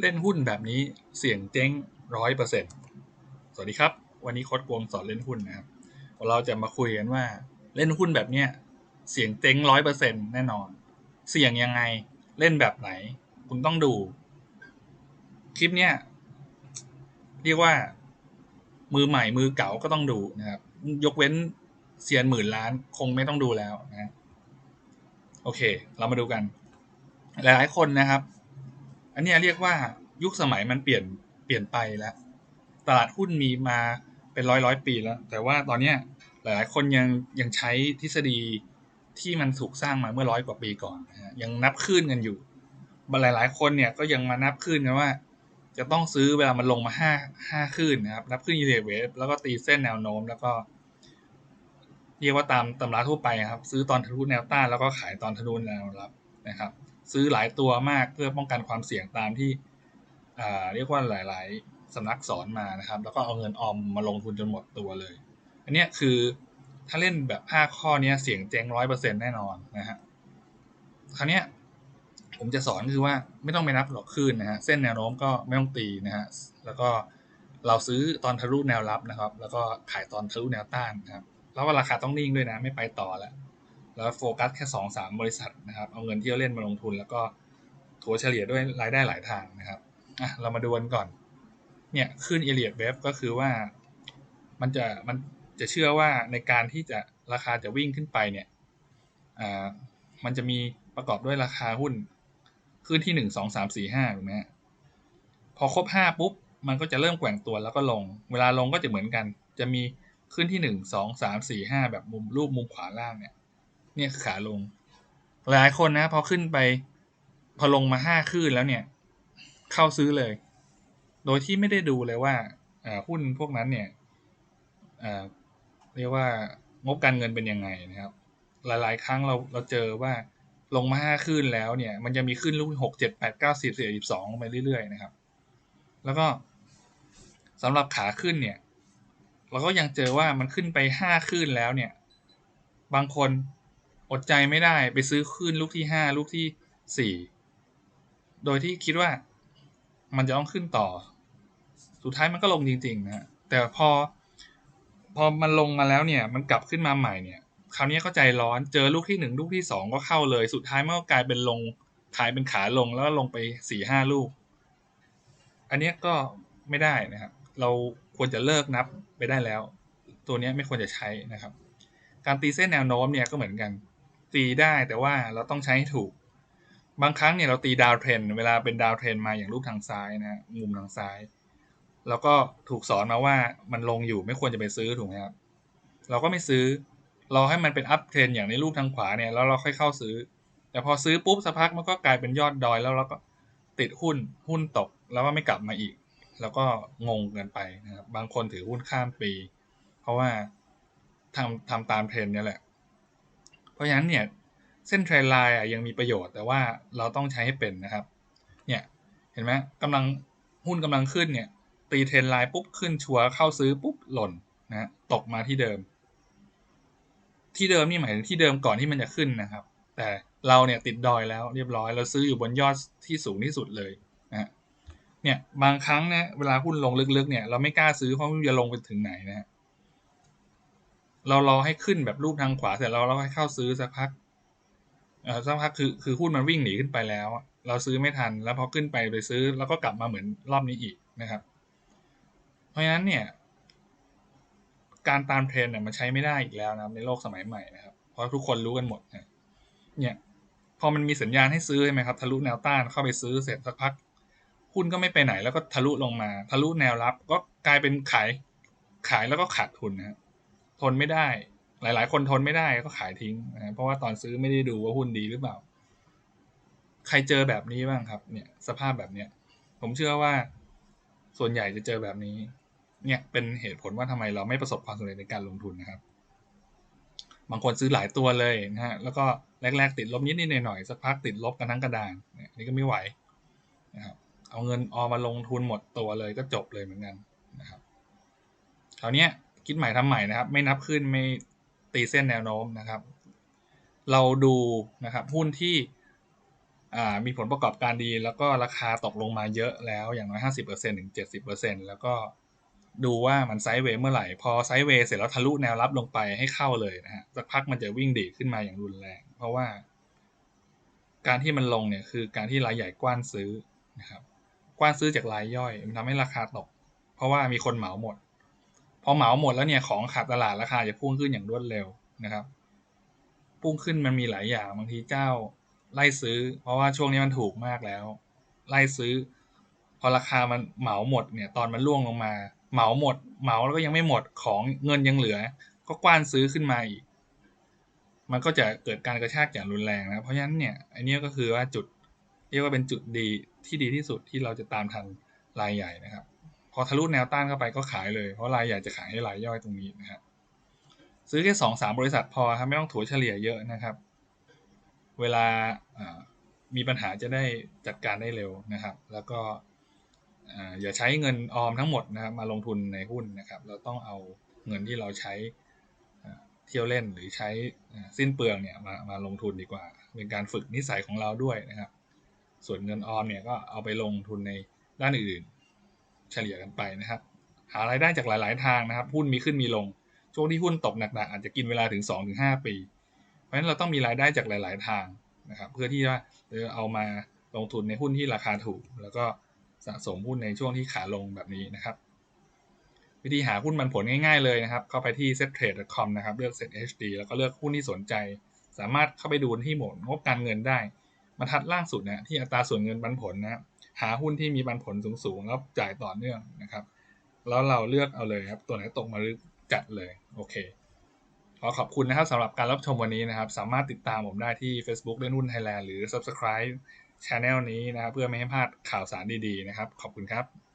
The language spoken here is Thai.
เล่นหุ้นแบบนี้เสี่ยงเจ๊งร้อยเปอร์เซ็นสวัสดีครับ วันนี้โค้ดกวงสอนเล่นหุ้นนะครับ เราจะมาคุยกันว่าเล่นหุ้นแบบเนี้ยเสี่ยงเจ๊งร้อยเปอร์เซ็นตแน่นอน เสี่ยงยังไงเล่นแบบไหน คุณต้องดู คลิปเนี้ยเรียกว่า มือใหม่มือเก่าก็ต้องดูนะครับ ยกเว้นเซียนหมื่นล้านคงไม่ต้องดูแล้วนะ โอเค เรามาดูกัน หลายๆคนนะครับ อันนี้เรียกว่ายุคสมัยมันเปลี่ยนเปลี่ยนไปแล้ว ตลาดหุ้นมีมาเป็นร้อยร้อยปีแล้ว แต่ว่าตอนเนี้ยหลายๆคนยังยังใช้ทฤษฎีที่มันถูกสร้างมาเมื่อร้อยกว่าปีก่อนนะยังนับขึ้นกันอยู่หลายๆคนเนี่ยก็ยังมานับขึ้นกันว่า จะต้องซื้อเวลามันลงมาห้าห้าขึ้นนะครับ นับขึ้นยูเรเวฟแล้วก็ตีเส้นแนวโน้มแล้วก็เรียกว่าตามตำราทั่วไปครับ ซื้อตอนทะลุแนวต้านแล้วก็ขายตอนทะลุแนวรับนะครับ ซื้อหลายตัวมากเพื่อป้องกันความเสี่ยงตามที่เรียกว่าหลาย ๆสำนักสอนมานะครับ แล้วก็เอาเงินออมมาลงทุนจนหมดตัวเลย อันนี้คือถ้าเล่นแบบห้าข้อนี้เสี่ยงเจ๊งร้อยเปอร์เซ็นต์แน่นอนนะฮะคราวนี้ผมจะสอนคือว่าไม่ต้องไปนับหรอกขึ้นนะฮะเส้นแนวโน้มก็ไม่ต้องตีนะฮะแล้วก็เราซื้อตอนทะลุแนวรับนะครับ แล้วก็ขายตอนทะลุแนวต้านนะครับแล้วก็ราคาต้องนิ่งด้วยนะ ไม่ไปต่อแล้ว แล้วโฟกัสแค่สองสามบริษัทนะครับเอาเงินที่เราเล่นมาลงทุน แล้วก็ถัวเฉลี่ยด้วยรายได้หลายทางนะครับอะเรามาดูกันก่อนเนี่ยขึ้นเอเลียดเวฟก็คือว่ามันจะมันจะเชื่อว่าในการที่จะราคาจะวิ่งขึ้นไปเนี่ยอ่ามันจะมีประกอบด้วยราคาหุ้นขึ้นที่หนึ่งสองสามสี่ห้าถูกไหมพอครบห้าปุ๊บมันก็จะเริ่มแกว่งตัวแล้วก็ลง เวลาลงก็จะเหมือนกัน จะมีขึ้นที่หนึ่งสองสามสี่ห้าแบบมุมรูปมุมขวาล่างเนี่ย เนี่ยขาลง หลายคนนะพอขึ้นไปพอลงมาห้าขึ้นแล้วเนี่ย เข้าซื้อเลย โดยที่ไม่ได้ดูเลยว่าหุ้นพวกนั้นเนี่ยเรียกว่างบการเงินเป็นยังไงนะครับ หลาย ๆ ครั้งเราเราเจอว่าลงมาห้าขึ้นแล้วเนี่ย มันจะมีขึ้นลูกหกเจ็ดแปดเก้าสิบสิบสิบสองไปเรื่อย ๆ นะครับ แล้วก็สำหรับขาขึ้นเนี่ย เราก็ยังเจอว่ามันขึ้นไปห้าขึ้นแล้วเนี่ย บางคน อดใจไม่ได้ไปซื้อขึ้นลูกที่ห้าลูกที่สี่โดยที่คิดว่ามันจะต้องขึ้นต่อ สุดท้ายมันก็ลงจริงๆนะแต่พอ พอมันลงมาแล้วเนี่ย มันกลับขึ้นมาใหม่เนี่ย คราวนี้ก็ใจร้อนเจอลูกที่หนึ่งลูกที่สองก็เข้าเลย สุดท้ายมันก็กลายเป็นลงขายเป็นขาลงแล้วลงไปสี่ห้าลูก อันนี้ก็ไม่ได้นะครับ เราควรจะเลิกนับไปได้แล้ว ตัวนี้ไม่ควรจะใช้นะครับ การตีเส้นแนวโน้มเนี่ยก็เหมือนกัน ตีได้แต่ว่าเราต้องใช้ให้ถูก บางครั้งเนี่ยเราตีดาวเทรนเวลาเป็นดาวเทรนมาอย่างรูปทางซ้ายนะมุมทางซ้าย แล้วก็ถูกสอนมาว่ามันลงอยู่ไม่ควรจะไปซื้อถูกไหมครับเราก็ไม่ซื้อ เราให้มันเป็นอัพเทรนอย่างในรูปทางขวาเนี่ยแล้วเราค่อยเข้าซื้อ แต่พอซื้อปุ๊บสักพักมันก็กลายเป็นยอดดอยแล้วเราก็ติดหุ้นหุ้นตกแล้วก็ไม่กลับมาอีก แล้วก็งงกันไปนะครับบางคนถือหุ้นข้ามปี เพราะว่าทำทำตามเทรนนี่แหละ เพราะฉะนั้นเนี่ยเส้นเทรนไลน์ยังมีประโยชน์แต่ว่าเราต้องใช้ให้เป็นนะครับ เนี่ยเห็นไหมกำลังหุ้นกำลังขึ้นเนี่ย ตีเทรนไลน์ปุ๊บขึ้นชัวร์เข้าซื้อปุ๊บหล่นนะตกมาที่เดิม ที่เดิมนี่หมายถึงที่เดิมก่อนที่มันจะขึ้นนะครับ แต่เราเนี่ยติดดอยแล้วเรียบร้อยเราซื้ออยู่บนยอดที่สูงที่สุดเลยนะเนี่ยบางครั้งเนี่ยเวลาหุ้นลงลึกๆเนี่ยเราไม่กล้าซื้อเพราะมันจะลงไปถึงไหนนะฮะ เรารอให้ขึ้นแบบรูปทางขวาเสร็จแล้วเราให้เข้าซื้อสักพักเออสักพักคือคือหุ้นมันวิ่งหนีขึ้นไปแล้ว เราซื้อไม่ทัน แล้วพอขึ้นไปไปซื้อ แล้วก็กลับมาเหมือนรอบนี้อีกนะครับ เพราะฉะนั้นเนี่ย การตามเทรนเนี่ยมันใช้ไม่ได้อีกแล้วนะในโลกสมัยใหม่นะครับ เพราะทุกคนรู้กันหมดเนี่ย พอมันมีสัญญาณให้ซื้อใช่ไหมครับ ทะลุแนวต้านเข้าไปซื้อเสร็จสักพักหุ้นก็ไม่ไปไหนแล้วก็ทะลุลงมา ทะลุแนวรับก็กลายเป็นขายขายแล้วก็ขาดทุนนะ ทนไม่ได้ หลาย ๆ คนทนไม่ได้ก็ขายทิ้งนะเพราะว่าตอนซื้อไม่ได้ดูว่าหุ้นดีหรือเปล่า ใครเจอแบบนี้บ้างครับ เนี่ย สภาพแบบเนี้ย ผมเชื่อว่า ส่วนใหญ่จะเจอแบบนี้ เนี่ยเป็นเหตุผลว่าทำไมเราไม่ประสบความสำเร็จในการลงทุนนะครับ บางคนซื้อหลายตัวเลยนะฮะแล้วก็แรก ๆ ติดลบนิดนิดหน่อยๆสักพักติดลบกันทั้งกระดานเนี่ยนี่ก็ไม่ไหวนะครับเอาเงินออมาลงทุนหมดตัวเลยก็จบเลยเหมือนกันนะครับคราวนี้ คิดใหม่ทำใหม่นะครับ ไม่นับขึ้นไม่ตีเส้นแนวโน้มนะครับ เราดูนะครับหุ้นที่มีผลประกอบการดี แล้วก็ราคาตกลงมาเยอะแล้วอย่างน้อยห้าสิบเปอร์เซ็นถึงเจ็ดสิบเปอร์เซ็นแล้วก็ดูว่ามันไซด์เวย์เมื่อไหร่ พอไซด์เวย์เสร็จแล้วทะลุแนวรับลงไปให้เข้าเลยนะฮะสักพักมันจะวิ่งดีขึ้นมาอย่างรุนแรง เพราะว่า การที่มันลงเนี่ยคือการที่รายใหญ่กว้านซื้อนะครับ กว้านซื้อจากรายย่อย มันทำให้ราคาตก เพราะว่ามีคนเหมาหมด พอเหมาหมดแล้วเนี่ยของขาดตลาดราคาจะพุ่งขึ้นอย่างรวดเร็วนะครับ พุ่งขึ้นมันมีหลายอย่างบางทีเจ้าไล่ซื้อ เพราะว่าช่วงนี้มันถูกมากแล้ว ไล่ซื้อ พอราคามันเหมาหมดเนี่ย ตอนมันล่วงลงมา เหมาหมด เหมาแล้วก็ยังไม่หมดของเงินยังเหลือ ก็กว้านซื้อขึ้นมาอีก มันก็จะเกิดการกระชากอย่างรุนแรงนะ เพราะฉะนั้นเนี่ยอันนี้ก็คือว่าจุด เรียกว่าเป็นจุดดีที่ดีที่สุดที่เราจะตามทันรายใหญ่นะครับ อทะลุแนวต้านเข้าไปก็ขายเลย เพราะรายใหญ่จะขายให้รายย่อยตรงนี้นะครับซื้อแค่สองสามบริษัทพอครับไม่ต้องถัวเฉลี่ยเยอะนะครับ เวลามีปัญหาจะได้จัดการได้เร็วนะครับ แล้วก็อย่าใช้เงินออมทั้งหมดนะครับมาลงทุนในหุ้นนะครับ เราต้องเอาเงินที่เราใช้เที่ยวเล่นหรือใช้สิ้นเปลืองเนี่ยมามาลงทุนดีกว่า เป็นการฝึกนิสัยของเราด้วยนะครับ ส่วนเงินออมเนี่ยก็เอาไปลงทุนในด้านอื่น เฉลี่ยกันไปนะครับหารายได้จากหลาย ๆ ทางนะครับ หุ้นมีขึ้นมีลง ช่วงที่หุ้นตกหนัก ๆ อาจจะกินเวลาถึง 2-5 ปี เพราะฉะนั้นเราต้องมีรายได้จากหลาย ๆ ทางนะครับ เพื่อที่ว่าจะเอามาลงทุนในหุ้นที่ราคาถูก แล้วก็สะสมหุ้นในช่วงที่ขาลงแบบนี้นะครับ วิธีหาหุ้นมันผลง่าย ๆ เลยนะครับ เข้าไปที่ settrade.com นะครับ เลือก set HD แล้วก็เลือกหุ้นที่สนใจ สามารถเข้าไปดูที่หมดงบการเงินได้บรรทัดล่างสุดนะที่อัตราส่วนเงินปันผลนะ หาหุ้นที่มีปันผลสูงๆแล้วจ่ายต่อเนื่องนะครับ แล้วเราเลือกเอาเลยครับ ตัวไหนตกมาลึกจัดเลยโอเคขอขอบคุณนะครับสำหรับการรับชมวันนี้นะครับ สามารถติดตามผมได้ที่ Facebook เล่นหุ้นไทยแลนด์หรือ Subscribe Channel นี้นะครับ เพื่อไม่ให้พลาดข่าวสารดีๆนะครับ ขอบคุณครับ